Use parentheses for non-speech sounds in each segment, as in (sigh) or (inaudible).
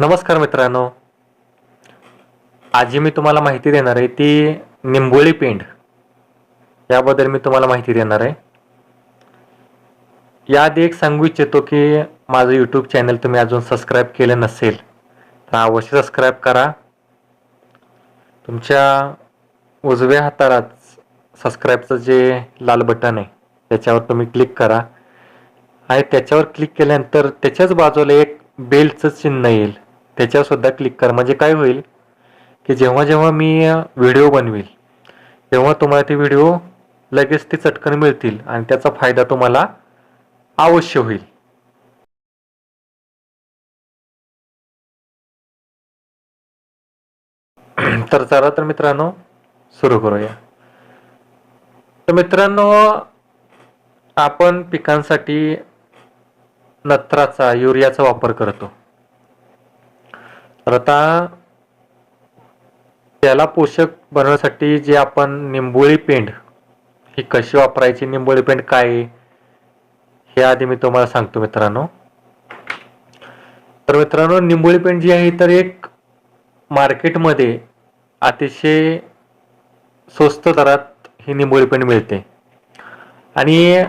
नमस्कार मित्रांनो. आज मी तुम्हाला माहिती देणार आहे ती निंबोळी पेंड. याबद्दल मी तुम्हाला माहिती देणार आहे. याआधी एक सांगू इच्छितो की माझं यूट्यूब चॅनल तुम्ही अजून सबस्क्राईब केलं नसेल तर अवश्य सबस्क्राईब करा. तुमच्या उजव्या हातालाच सबस्क्राईबचं जे लाल बटन आहे त्याच्यावर तुम्ही क्लिक करा. आणि त्याच्यावर क्लिक केल्यानंतर त्याच्याच बाजूला एक बेलचं चिन्ह येईल. त्याच्यावर सुद्धा क्लिक कर. म्हणजे काय होईल की जेव्हा जेव्हा मी व्हिडिओ बनवेल तेव्हा तुम्हाला ते व्हिडिओ लगेच ते चटकन मिळतील आणि त्याचा फायदा तुम्हाला अवश्य होईल. (clears throat) तर चला तर मित्रांनो सुरू करूया. तर मित्रांनो आपण पिकांसाठी नत्राचा युरियाचा वापर करतो. तर आता त्याला पोषक बनवण्यासाठी जे आपण निंबोळी पेंड ही कशी वापरायची निंबोळी पेंड काय आहे, हे आधी मी तुम्हाला सांगतो मित्रांनो. तर मित्रांनो निंबोळी पेंड जी आहे तर एक मार्केटमध्ये अतिशय स्वस्त दरात ही निंबोळी पेंड मिळते. आणि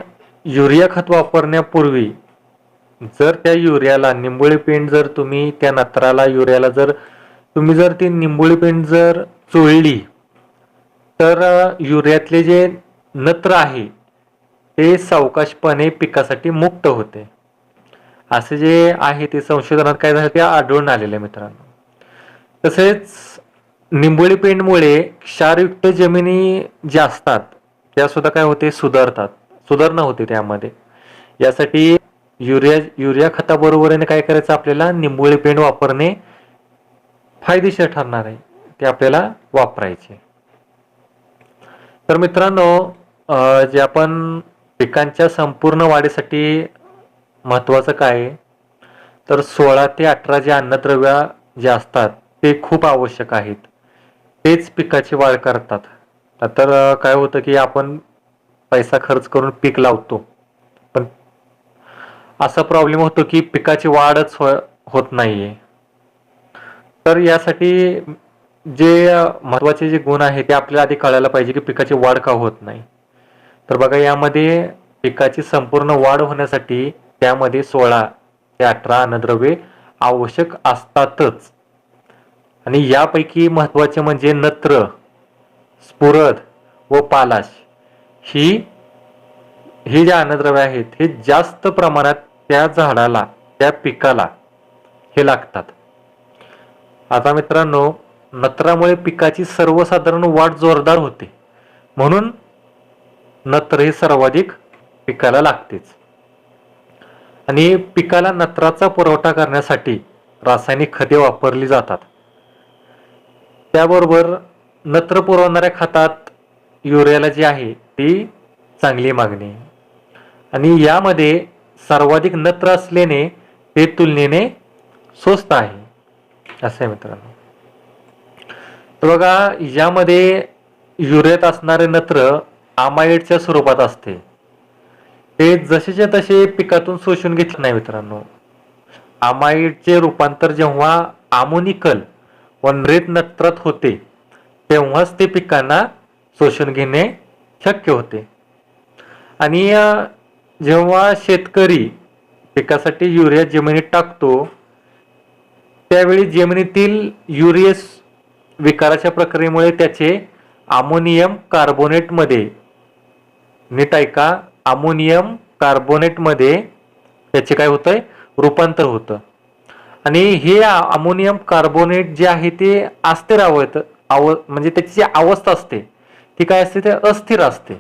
युरिया खत वापरण्यापूर्वी जर त्या युरियाला निंबोळी पेंड जर तुम्ही त्या नत्राला युरियाला जर तुम्ही जर ती निंबोळी पेंड जर चोळली तर युरियातले जे नत्र आहे ते सावकाशपणे पिकासाठी मुक्त होते. असे जे आहे ते संशोधनात काय झालं ते आढळून आलेले मित्रांनो. तसेच निंबोळी पेंडमुळे क्षारयुक्त जमिनी ज्या असतात त्या सुद्धा काय होते सुधारतात. सुधारणा होते त्यामध्ये. यासाठी युरिया युरिया खताबरोबरीने काय करायचं आपल्याला? निंबोळी पेंड वापरणे फायदेशीर ठरणार आहे ते आपल्याला वापरायचे. तर मित्रांनो जे आपण पिकांच्या संपूर्ण वाढीसाठी महत्वाचं काय आहे? तर सोळा ते अठरा जे अन्नद्रव्य जे असतात ते खूप आवश्यक आहेत. तेच पिकाची वाढ करतात. तर काय होतं की आपण पैसा खर्च करून पीक लावतो. असा प्रॉब्लेम होतो की पिकाची वाढच हो होत नाहीये. तर यासाठी जे महत्त्वाचे जे गुण आहे ते आपल्याला आधी कळायला पाहिजे की पिकाची वाढ का होत नाही. तर बघा यामध्ये पिकाची संपूर्ण वाढ होण्यासाठी त्यामध्ये सोळा ते अठरा अन्नद्रव्ये आवश्यक असतातच. आणि यापैकी महत्त्वाचे म्हणजे नत्र स्फुरद व पालाश ही ही जे अन्नद्रव्य आहेत हे जास्त प्रमाणात त्या झाडाला त्या पिकाला हे लागतात. आता मित्रांनो नत्रामुळे पिकाची सर्वसाधारण वाढ जोरदार होते. म्हणून नत्र हे सर्वाधिक पिकाला लागतेच. आणि पिकाला नत्राचा पुरवठा करण्यासाठी रासायनिक खते वापरली जातात. त्याबरोबर नत्र पुरवणाऱ्या खतात युरियाला जी आहे ती चांगली मागणी. आणि यामध्ये सर्वाधिक नत्र असल्याने ते तुलनेने स्वस्त आहे. असं आहे मित्रांनो. तर बघा यामध्ये युरियात असणारे नत्र आमाइडच्या स्वरूपात असते. ते जसेच्या तसे पिकातून शोषून घेतले नाही मित्रांनो. आमाइडचे रूपांतर जेव्हा आमोनिकल व नृत नत्रात होते तेव्हाच ते पिकांना शोषून घेणे शक्य होते. आणि जेव्हा शेतकरी पिकासाठी युरिया जमिनीत टाकतो त्यावेळी जमिनीतील युरियस विकाराच्या प्रक्रियेमुळे त्याचे अमोनियम कार्बोनेटमध्ये नीट ऐका अमोनियम कार्बोनेटमध्ये त्याचे काय होतंय? रूपांतर होतं. आणि हे अमोनियम कार्बोनेट जे आहे ते अस्थिर अवस्थ अव म्हणजे त्याची जी अवस्था असते ती काय असते? ते अस्थिर असते.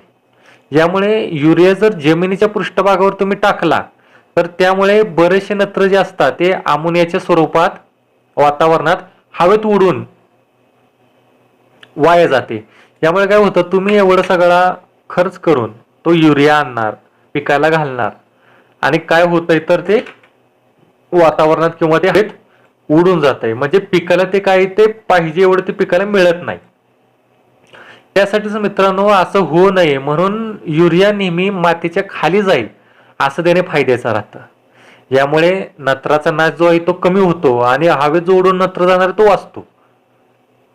यामुळे युरिया जर जमिनीच्या पृष्ठभागावर तुम्ही टाकला तर त्यामुळे बरेचसे नत्र जे असतात ते अमोनियाच्या स्वरूपात वातावरणात हवेत उडून वाया जाते. यामुळे काय होतं तुम्ही एवढं सगळा खर्च करून तो युरिया आणणार पिकाला घालणार आणि काय होतंय तर ते वातावरणात किंवा ते हवेत उडून जात आहे. म्हणजे पिकाला ते काय ते पाहिजे एवढं ते पिकाला मिळत नाही. त्यासाठीच मित्रांनो असं होऊ नये म्हणून युरिया नेहमी मातीच्या खाली जाईल असं देणे फायद्याचं राहतं. यामुळे नत्राचा नाश जो आहे तो कमी होतो आणि हवेत जोडून नत्र जाणार तो वाचतो.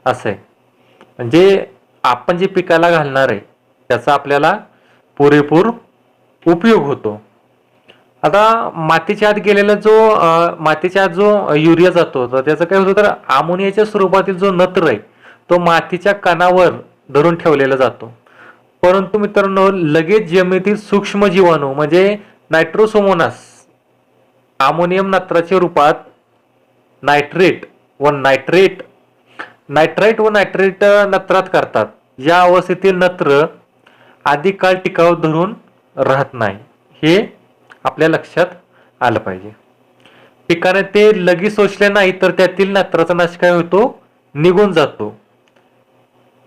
असं आहे. म्हणजे आपण जे पिकाला घालणार आहे त्याचा आपल्याला पुरेपूर उपयोग होतो. आता मातीच्या आत गेलेला जो मातीच्या आत जो युरिया जातो तर त्याचं काय होतं तर अमोनियाच्या स्वरूपातील जो नत्र आहे तो मातीच्या कणावर धरून ठेवलेला जातो. परंतु मित्रांनो लगेच जमिनीतील सूक्ष्म जीवाणू म्हणजे नायट्रोसोमोनास अमोनियम नत्राच्या रूपात नायट्रेट व नायट्रेट नायट्राईट व नायट्रेट नत्रात करतात या अवस्थेतील नत्र अधिक काळ टिकाव धरून राहत नाही. हे आपल्या लक्षात आलं पाहिजे. पिकाने ते लगेच सोचले नाही तर त्यातील नत्राचा नाश काय होतो? निघून जातो.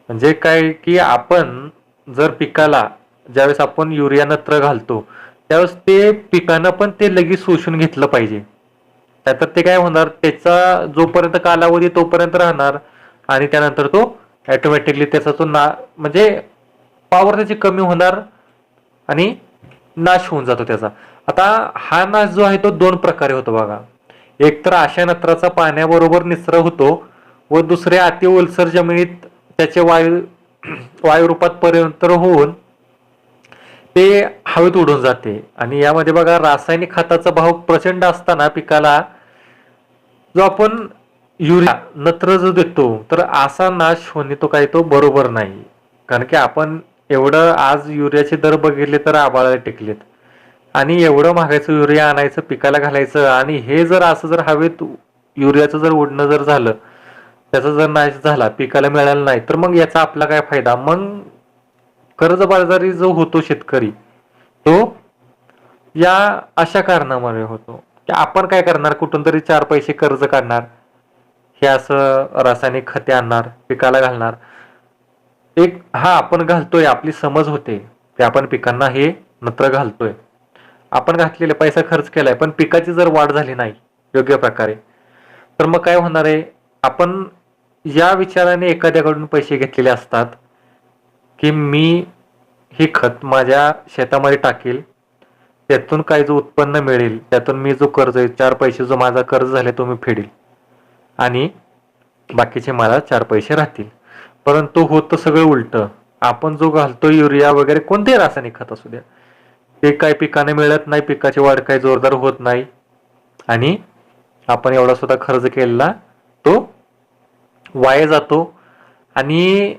म्हणजे काय की आपण जर पिकाला ज्यावेळेस आपण युरिया नत्र घालतो त्यावेळेस ते पिकानं पण ते लगेच शोषून घेतलं पाहिजे. त्यातर ते काय होणार त्याचा जोपर्यंत कालावधी तोपर्यंत राहणार आणि त्यानंतर तो ॲटोमॅटिकली त्याचा तो ना म्हणजे पॉवर त्याची कमी होणार आणि नाश होऊन जातो त्याचा. आता हा नाश जो आहे तो दोन प्रकारे होतो बघा. एक तर अशा नत्राचा पाण्याबरोबर निसरा होतो व दुसरे अति ओलसर जमिनीत त्याचे वायू वायू रूपात पर्यंत होऊन ते हवेत उडून जाते. आणि यामध्ये बघा रासायनिक खताचा भाव प्रचंड असताना पिकाला जो आपण युरिया नत्र जो देतो तर असा नाश होणे तो काही तो बरोबर नाही. कारण की आपण एवढं आज युरियाचे दर बघितले तर आबाळाला टिकलेत. आणि एवढं मागायचं युरिया आणायचं पिकाला घालायचं आणि हे जर असं जर हवेत युरियाचं जर उडणं जर झालं त्याचा जर नाश झाला पिकाला मिळाला नाही तर मग याचा आपला काय फायदा? मग कर्जबाजारी जो होतो शेतकरी तो या अशा कारणामुळे होतो. की आपण काय करणार? कुठून तरी चार पैसे कर्ज काढणार. हे असं रासायनिक खते आणणार पिकाला घालणार. एक हा आपण घालतोय आपली समज होते. की आपण पिकांना हे नत्र घालतोय. आपण घातलेले पैसा खर्च केलाय पण पिकाची जर वाढ झाली नाही योग्य प्रकारे तर मग काय होणार आहे? आपण या विचाराने एखाद्याकडून पैसे घेतलेले असतात की मी हे खत माझ्या शेतामध्ये टाकेल त्यातून काही जो उत्पन्न मिळेल त्यातून मी जो कर्ज आहे चार पैसे जो माझा कर्ज झाले तो मी फेडेल आणि बाकीचे मला चार पैसे राहतील. परंतु होतं सगळं उलटं. आपण जो घालतो युरिया वगैरे कोणतेही रासायनिक खत असू द्या ते काय पिकाने मिळत नाही पिकाची वाढ काही जोरदार होत नाही आणि आपण एवढा सुद्धा खर्च केलेला तो वाया जातो. आणि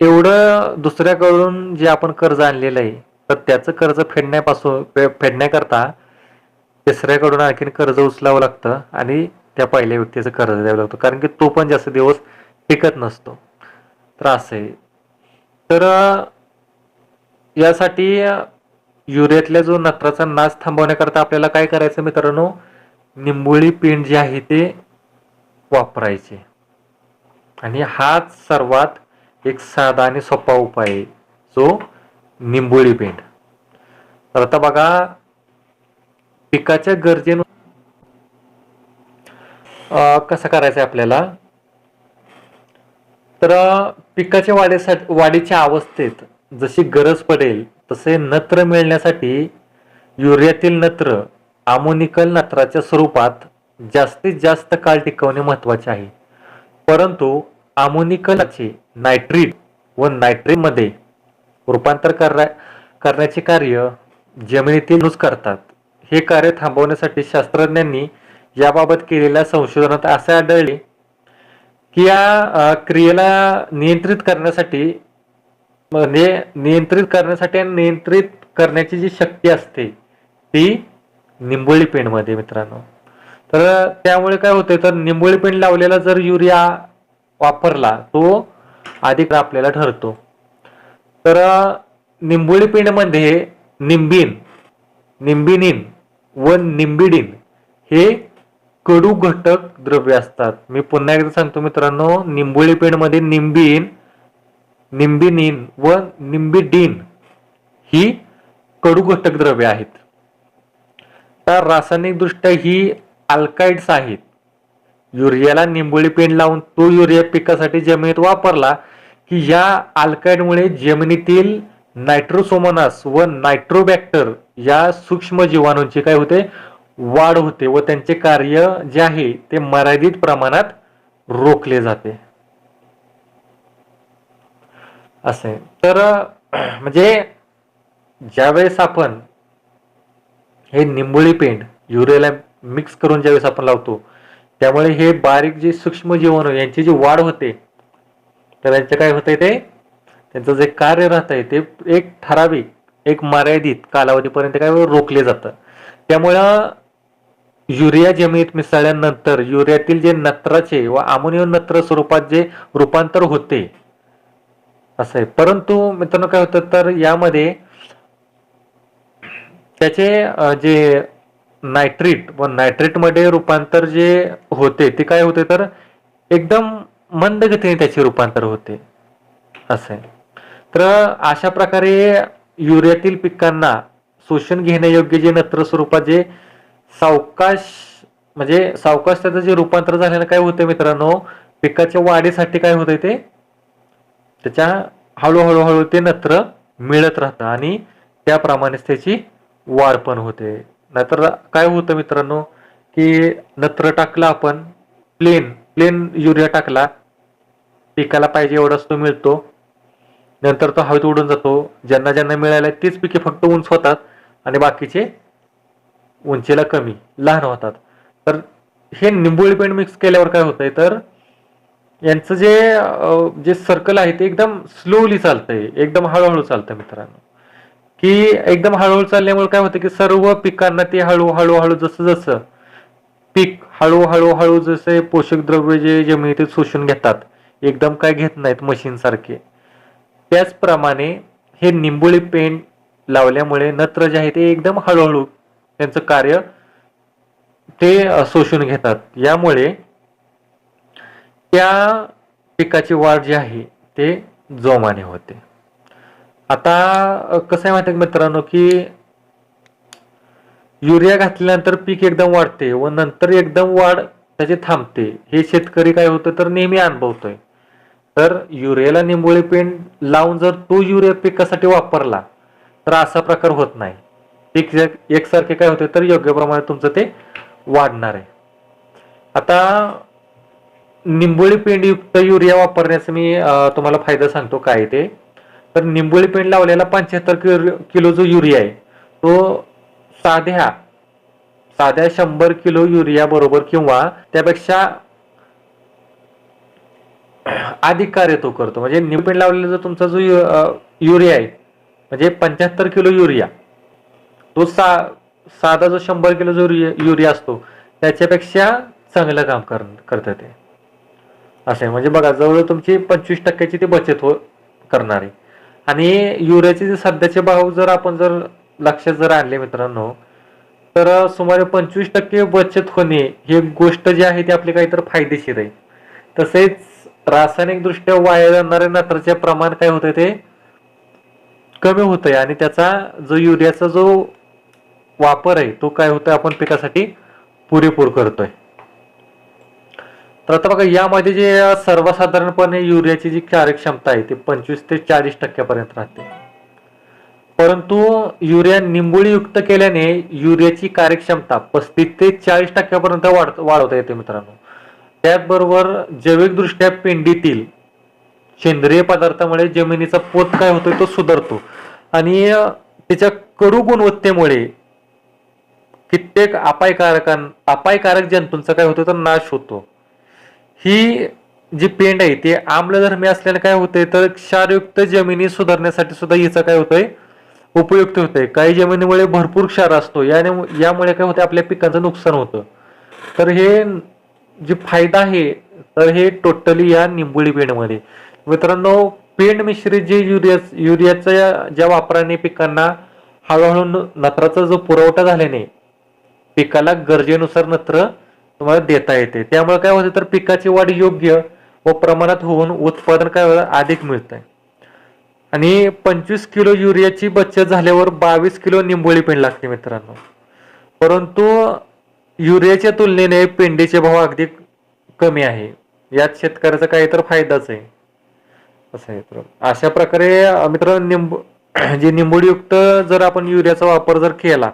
एवढं दुसऱ्याकडून जे आपण कर्ज आणलेलं आहे तर त्याचं कर्ज फेडण्यापासून फेडण्याकरता तिसऱ्याकडून आणखीन कर्ज उचलावं लागतं आणि त्या पहिल्या व्यक्तीचं कर्ज द्यावं लागतं. कारण की तो पण जास्त दिवस टिकत नसतो. तर असं आहे. तर यासाठी युरियातल्या जो नत्राचा नाश थांबवण्याकरता आपल्याला काय करायचं मित्रांनो? निंबोळी पेंट जे आहे ते वापरायचे. आणि हाच सर्वात एक साधा आणि सोपा उपाय आहे जो निंबोळी पेंट तर आता बघा पिकाच्या गरजेनुसार कसं करायचं आहे आपल्याला? तर पिकाच्या वाढीसाठी वाढीच्या अवस्थेत जशी गरज पडेल तसे नत्र मिळण्यासाठी युरियातील नत्र आमोनिकल नत्राच्या स्वरूपात जास्तीत जास्त काळ टिकवणे महत्त्वाचे आहे. परंतु आमोनिकलचे नायट्रीट व नायट्रेटमध्ये रूपांतर करा करण्याचे कार्य जमिनीतील करतात. हे कार्य थांबवण्यासाठी शास्त्रज्ञांनी याबाबत केलेल्या संशोधनात असे आढळले की या क्रियेला नियंत्रित करण्यासाठी म्हणजे नियंत्रित करण्यासाठी आणि नियंत्रित करण्याची जी शक्ती असते ती निंबोळी पेंडमध्ये मित्रांनो. तर त्यामुळे काय होते तर निंबोळी पेंड लावलेला जर युरिया वापरला तो अधिक आपल्याला ठरतो. तर निंबोळी पेंडमध्ये निंबीन निंबिनिन व निंबिडिन हे कडू घटक द्रव्य असतात. मी पुन्हा एकदा सांगतो मित्रांनो निंबोळी पेंडमध्ये निंबीन निंबिनिन व निंबिडिन ही कडू घटक द्रव्ये आहेत. तर रासायनिकदृष्ट्या ही अल्काइड्स आहेत. युरियाला निंबोळी पेंड लावून तो युरिया पिकासाठी जमिनीत वापरला की या अल्काइडमुळे जमिनीतील नायट्रोसोमोनास व नायट्रोबॅक्टर या सूक्ष्म जीवाणूंची काय होते? वाढ होते व त्यांचे कार्य जे आहे ते मर्यादित प्रमाणात रोखले जाते. असे. तर (clears throat) म्हणजे ज्यावेळेस आपण हे निंबोळी पेंड युरियाला मिक्स करून ज्यावेळेस आपण लावतो त्यामुळे हे बारीक जे सूक्ष्म जीवन यांची जी वाढ होते तर यांचं काय होतंय ते? त्यांचं जे कार्य राहत आहे ते एक ठराविक एक मर्यादित कालावधीपर्यंत काय रोखले जातं. त्यामुळं युरिया जमिनीत मिसळल्यानंतर युरियातील जे नत्राचे व अमोनियम नत्र स्वरूपात जे रूपांतर होते असं आहे. परंतु मित्रांनो काय होतं? तर यामध्ये त्याचे जे नायट्रिट व नायट्रेटमध्ये रूपांतर जे होते ते काय होते तर एकदम मंद गतीने त्याचे रूपांतर होते. असं. आहे तर अशा प्रकारे युरियातील पिकांना शोषण घेण्यायोग्य जे नत्र स्वरूपात जे सावकाश म्हणजे सावकाश त्याचं जे रूपांतर झाल्यानं काय होतं मित्रांनो पिकाच्या वाढीसाठी काय होतंय ते त्याच्या हळूहळूहळू ते नत्र मिळत राहतं आणि त्याप्रमाणेच त्याची वाढ पण होते. नाहीतर काय होतं मित्रांनो की नत्र टाकला आपण प्लेन प्लेन युरिया टाकला पिकाला पाहिजे एवढाच तो मिळतो. नंतर तो हवेत उडून जातो. ज्यांना ज्यांना मिळाला तीच पिके फक्त उंच होतात आणि बाकीचे उंचीला कमी लहान होतात. तर हे निंबोळी पेंट मिक्स केल्यावर काय होतंय? तर यांचं जे जे सर्कल आहे ते एकदम स्लोली चालतंय. एकदम हळूहळू चालतं मित्रांनो. की एकदम हळूहळू चालल्यामुळे काय होतं की सर्व पिकांना ते हळूहळू हळू जसं जसं पीक हळूहळू हळू जसे पोषक द्रव्य जे जमिनीत शोषून घेतात एकदम काय घेत नाहीत मशीन सारखे. त्याचप्रमाणे हे निंबोळी पेंट लावल्यामुळे नत्र जे आहे ते एकदम हळूहळू त्यांचं कार्य ते शोषून घेतात. यामुळे त्या पिकाची वाढ जी आहे ते जोमाने होते. आता कसं आहे माहिती का मित्रांनो की युरिया घातल्यानंतर पीक एकदम वाढते व नंतर एकदम वाढ त्याची थांबते. हे शेतकरी काय होतं तर नेहमी अनुभवतोय. तर युरियाला निंबोळी पेंट लावून जर तो युरिया पिकासाठी वापरला तर असा प्रकार होत नाही. पीक एकसारखे काय होते तर योग्य प्रमाणात तुमचं ते वाढणार आहे. आता निंबोळी पेंडयुक्त युरिया वापरण्याचा मी तुम्हाला फायदा सांगतो काय ते. तर निंबोळी पेंड लावलेला पंच्याहत्तर किलो किलो जो युरिया आहे तो साध्या साध्या शंभर किलो युरिया बरोबर किंवा त्यापेक्षा अधिक कार्य तो करतो. म्हणजे निंबोळी लावलेला जो तुमचा जो यु- युरिया आहे म्हणजे पंच्याहत्तर किलो युरिया तो सा साधा जो शंभर किलो जो युरिया असतो त्याच्यापेक्षा चांगलं काम कर करतं ते. असं आहे. म्हणजे बघा जवळ तुमची पंचवीस टक्क्याची ती बचत हो करणार आहे. आणि युरियाचे जे सध्याचे भाव जर आपण जर लक्षात जर आणले मित्रांनो तर सुमारे पंचवीस टक्के बचत होणे ही गोष्ट जी आहे ती आपली काहीतरी फायदेशीर आहे. तसेच रासायनिक दृष्ट्या वाया जाणाऱ्या नत्राचे प्रमाण काय होतं ते कमी होत आहे आणि त्याचा जो युरियाचा जो वापर आहे तो काय होतोय आपण पिकासाठी पुरेपूर करतोय. तर आता बघा यामध्ये जे सर्वसाधारणपणे युरियाची जी कार्यक्षमता आहे ती पंचवीस ते चाळीस टक्क्यापर्यंत राहते. परंतु युरिया निंबोळीयुक्त केल्याने युरियाची कार्यक्षमता पस्तीस ते चाळीस टक्क्यापर्यंत वाढ वाढवता येते मित्रांनो. त्याचबरोबर जैविकदृष्ट्या पेंडीतील सेंद्रिय पदार्थामुळे जमिनीचा पोत काय होतोय तो सुधारतो. आणि त्याच्या कडू गुणवत्तेमुळे कित्येक अपायकारकां अपायकारक जंतूंचा काय होतो तर नाश होतो. ही जी पेंड आहे ती आम्लधर्मी असल्याने काय होतंय तर क्षारयुक्त जमिनी सुधारण्यासाठी सुद्धा हिचा काय होतंय उपयुक्त होते काही जमिनीमुळे भरपूर क्षार असतो याने यामुळे काय होतं आपल्या पिकांचं नुकसान होतं. तर हे जे फायदा आहे तर हे टोटली या निंबोळी पेंडमध्ये. मित्रांनो पेंड मिश्रित जे युरिया युरियाच्या ज्या वापराने पिकांना हळूहळू नत्राचा जो पुरवठा झाल्याने पिकाला गरजेनुसार नत्र तुम्हाला देता येते. त्यामुळे काय होतं तर पिकाची वाढ योग्य व प्रमाणात होऊन उत्पादन काय होतं अधिक मिळतंय. आणि पंचवीस किलो युरियाची बचत झाल्यावर बावीस किलो निंबोळी पेंड लागते मित्रांनो. परंतु युरियाच्या तुलनेने पेंडीचे भाव अगदी कमी आहे. यात शेतकऱ्याचा काही तर फायदाच आहे. असं आहे अशा प्रकारे मित्रांनो निंब (clears throat) जे निंबोडीयुक्त जर आपण युरियाचा वापर जर केला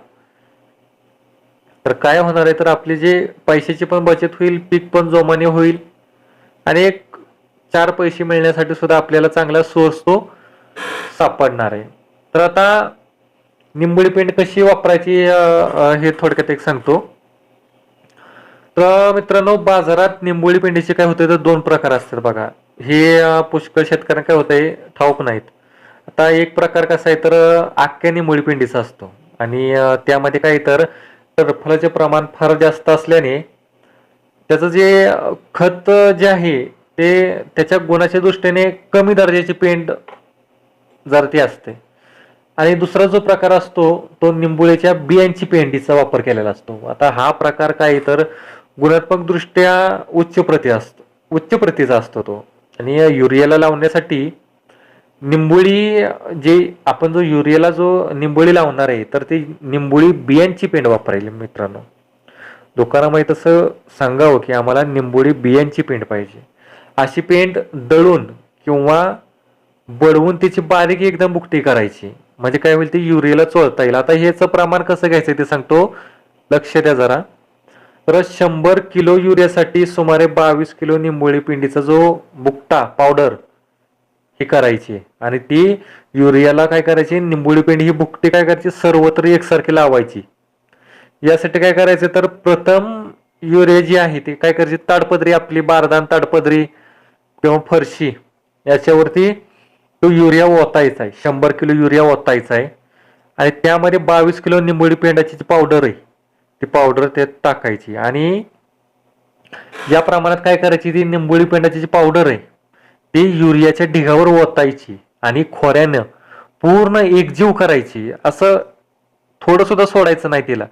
तर काय होणार आहे तर आपली जे पैशाची पण बचत होईल पीक पण जोमाने होईल. आणि एक चार पैसे मिळण्यासाठी सुद्धा आपल्याला चांगला सोर्स तो सापडणार आहे. तर आता निंबोळी पेंट कशी वापरायची हे थोडक्यात एक सांगतो. तर मित्रांनो बाजारात निंबोळी पेंडीचे काय होते तर दोन प्रकार असतात बघा. हे पुष्कळ शेतकऱ्यांना काय होतंय ठाऊक नाहीत. आता एक प्रकार कसा आहे तर आख्या निंबोळी पेंडीचा असतो. आणि त्यामध्ये काय तर टरफलाचे प्रमाण फार जास्त असल्याने त्याचं जे खत जे आहे ते त्याच्या गुणाच्या दृष्टीने कमी दर्जाची पेंड जर ती असते. आणि दुसरा जो प्रकार असतो तो निंबुळेच्या बियांची पेंडीचा वापर केलेला असतो. आता हा प्रकार काय तर गुणात्मक दृष्ट्या उच्च प्रती असतो उच्च प्रतीचा असतो तो. आणि युरियाला लावण्यासाठी निंबोळी जे आपण जो युरियाला जो निंबोळी लावणार आहे तर ती निंबोळी बियांची पेंड वापरायला मित्रांनो. दुकानामध्ये तसं सांगावं की आम्हाला निंबोळी बियांची पेंड पाहिजे. अशी पेंड दळून किंवा बडवून त्याची बारीक एकदम बुकटी करायची. म्हणजे काय होईल ती युरियाला चोळता येईल. आता ह्याचं प्रमाण कसं घ्यायचं ते सांगतो. लक्ष द्या जरा. तर शंभर किलो युरियासाठी सुमारे बावीस किलो निंबोळी पिंडीचा जो बुकटा पावडर ही करायची. आणि ती युरियाला काय करायची? निंबोळी पेंड ही बुकटी काय करायची? सर्वत्र एकसारखी लावायची. यासाठी काय करायचं? तर प्रथम युरिया जी आहे ती काय करायची? ताडपदरी आपली बारदान ताडपदरी किंवा फरशी याच्यावरती तो युरिया ओतायचा आहे. शंभर किलो युरिया ओतायचा आहे. आणि त्यामध्ये बावीस किलो निंबोळी पेंडाची जी पावडर आहे ती पावडर त्यात टाकायची. आणि या प्रमाणात काय करायची? ती निंबोळी पेंडाची जी पावडर आहे ती युरियाच्या ढिगावर ओतायची आणि खोऱ्यानं पूर्ण एकजीव करायची असं थोडं सुद्धा सोडायचं नाही तिला.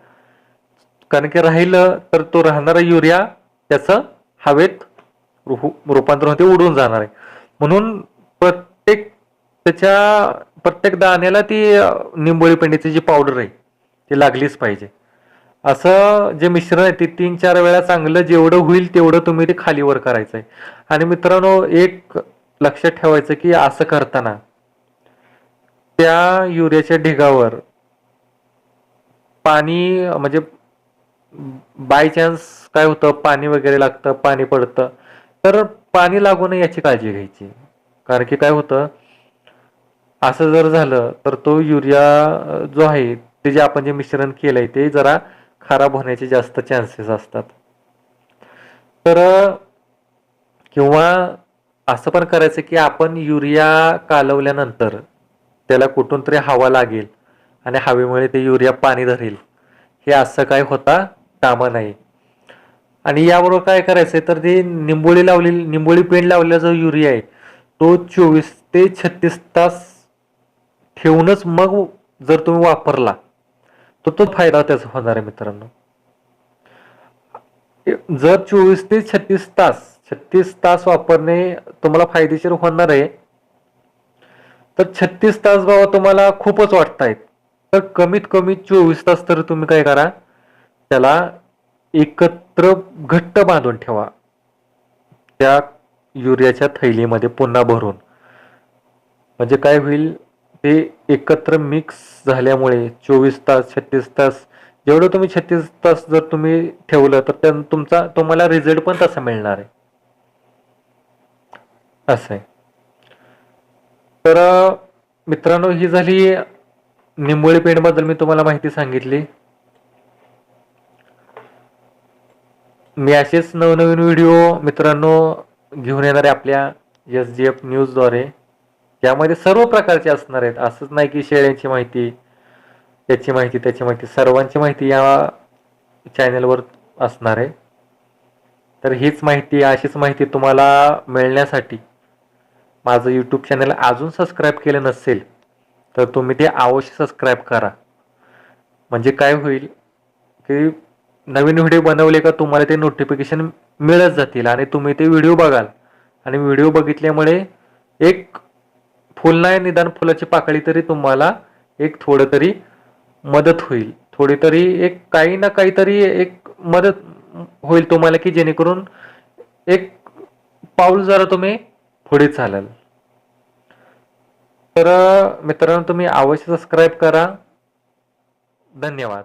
कारण की राहिलं तर तो राहणारा युरिया त्याचं हवेत रूपांतर होते उडून जाणार आहे. म्हणून प्रत्येक त्याच्या प्रत्येक दाण्याला ती निंबोळी पेंडीची जी पावडर आहे ती लागलीच पाहिजे. असं जे मिश्रण आहे ते तीन चार वेळा चांगलं जेवढं होईल तेवढं तुम्ही ते खालीवर करायचं आहे आणि मित्रांनो एक लक्षात ठेवायचं की असं करताना त्या युरियाच्या ढिगावर पाणी म्हणजे बाय चान्स काय होतं? पाणी वगैरे लागतं पाणी पडतं. तर पाणी लागू नये याची काळजी घ्यायची. कारण की काय होतं? असं जर झालं तर तो युरिया जो आहे ते जे आपण जे मिश्रण केलंय ते जरा खराब होण्याचे जास्त चान्सेस असतात. तर किंवा असं पण करायचं की आपण युरिया कालवल्यानंतर त्याला कुठून तरी हवा लागेल आणि हवेमुळे ते युरिया पाणी धरेल. हे असं काय होता कामा नाही. आणि याबरोबर काय करायचं तर ते निंबोळी लावलेली निंबोळी पेंड लावलेला जो युरिया आहे तो चोवीस ते छत्तीस तास ठेवूनच मग जर तुम्ही वापरला तर तो फायदा त्याचा होणार आहे मित्रांनो. जर चोवीस ते छत्तीस तास छत्तीस तास वापरणे तुम्हाला फायदेशीर होणार आहे. तर छत्तीस तास बाबा तुम्हाला खूपच वाटतायत. तर कमीत कमी चोवीस तास तर तुम्ही काय करा. त्याला एकत्र घट्ट बांधून ठेवा. त्या युरियाच्या थैलीमध्ये पुन्हा भरून. म्हणजे काय होईल? ते एकत्र मिक्स झाल्यामुळे चोवीस तास छत्तीस तास जेवढं तुम्ही छत्तीस तास जर तुम्ही ठेवलं तर त्या तुमचा तुम्हाला रिझल्ट पण तसा मिळणार आहे. असं आहे. तर मित्रांनो ही झाली निंबोळी पेंडबद्दल मी तुम्हाला माहिती सांगितली. मी असेच नवनवीन व्हिडिओ मित्रांनो घेऊन येणारे आपल्या एस जी एफ न्यूजद्वारे. यामध्ये सर्व प्रकारचे असणार आहेत. असंच नाही की शेळ्यांची माहिती याची माहिती त्याची माहिती सर्वांची माहिती या चॅनलवर असणार आहे. तर हीच माहिती अशीच माहिती तुम्हाला मिळण्यासाठी माझं यूट्यूब चॅनल अजून सबस्क्राईब केलं नसेल तर तुम्ही ते अवश्य सबस्क्राईब करा. म्हणजे काय होईल की नवीन व्हिडिओ बनवले का तुम्हाला ते नोटिफिकेशन मिळत जातील आणि तुम्ही ते व्हिडिओ बघाल. आणि व्हिडिओ बघितल्यामुळे एक फुल नाही निदान फुलाची पाकळी तरी तुम्हाला एक थोडं तरी मदत होईल. थोडी तरी एक काही ना काहीतरी एक मदत होईल तुम्हाला की जेणेकरून एक पाऊल जरा तुम्ही पुढे चालेल. तर मित्रांनो तुम्ही अवश्य सबस्क्राईब करा. धन्यवाद.